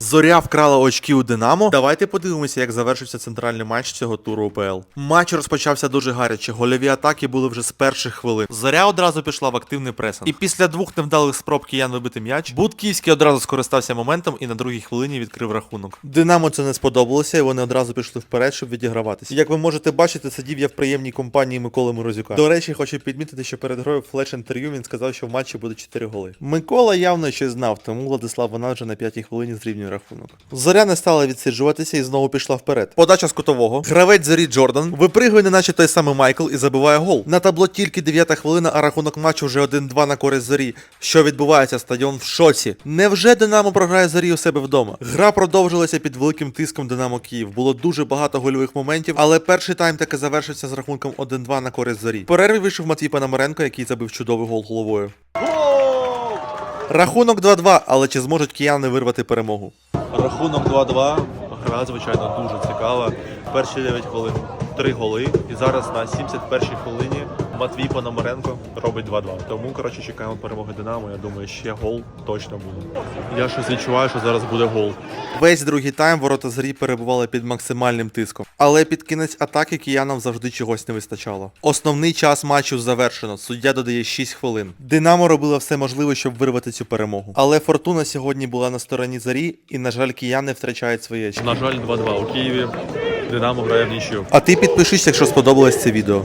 Зоря вкрала очки у Динамо. Давайте подивимося, як завершився центральний матч цього туру УПЛ. Матч розпочався дуже гаряче. Гольові атаки були вже з перших хвилин. Зоря одразу пішла в активний пресинг. І після двох невдалих спроб киян вибити м'яч, Будківський одразу скористався моментом і на другій хвилині відкрив рахунок. Динамо це не сподобалося, і вони одразу пішли вперед, щоб відіграватися. Як ви можете бачити, сидів я в приємній компанії Миколи Морозюка. До речі, хочу підмітити, що перед грою флеш-інтерв'ю він сказав, що в матчі буде 4 голи. Микола явно щось знав, тому Владислав вона вже на п'ятій хвилині зрівнює рахунок. Зоря не стала відсиджуватися і знову пішла вперед. Подача з кутового. Гравець зорі Джордан випригує, неначе той самий Майкл, і забиває гол. На табло тільки 9 хвилина, а рахунок матчу вже 1-2 на користь зорі. Що відбувається? Стадіон в шоці. Невже Динамо програє зорі у себе вдома? Гра продовжилася під великим тиском Динамо Київ. Було дуже багато гольових моментів, але перший тайм таки завершився з рахунком 1-2 на користь зорі. В перерві вийшов Матвій Пономаренко, який забив чудовий гол головою. Рахунок 2-2, але чи зможуть кияни вирвати перемогу? Рахунок 2-2. Гра, звичайно, дуже цікава. Перші 9 хвилин 3 голи. І зараз на 71-й хвилині Матвій Пономаренко робить 2-2. Тому, коротше, чекаємо перемоги Динамо. Я думаю, ще гол точно буде. Я щось відчуваю, що зараз буде гол. Весь другий тайм ворота зрі перебували під максимальним тиском. Але під кінець атаки киянам завжди чогось не вистачало. Основний час матчу завершено. Суддя додає 6 хвилин. Динамо робило все можливе, щоб вирвати цю перемогу. Але фортуна сьогодні була на стороні зарі, і, на жаль, кияни втрачають очки. На жаль, 2-2 у Києві. Динамо грає в нічю. А ти підпишись, якщо сподобалось це відео.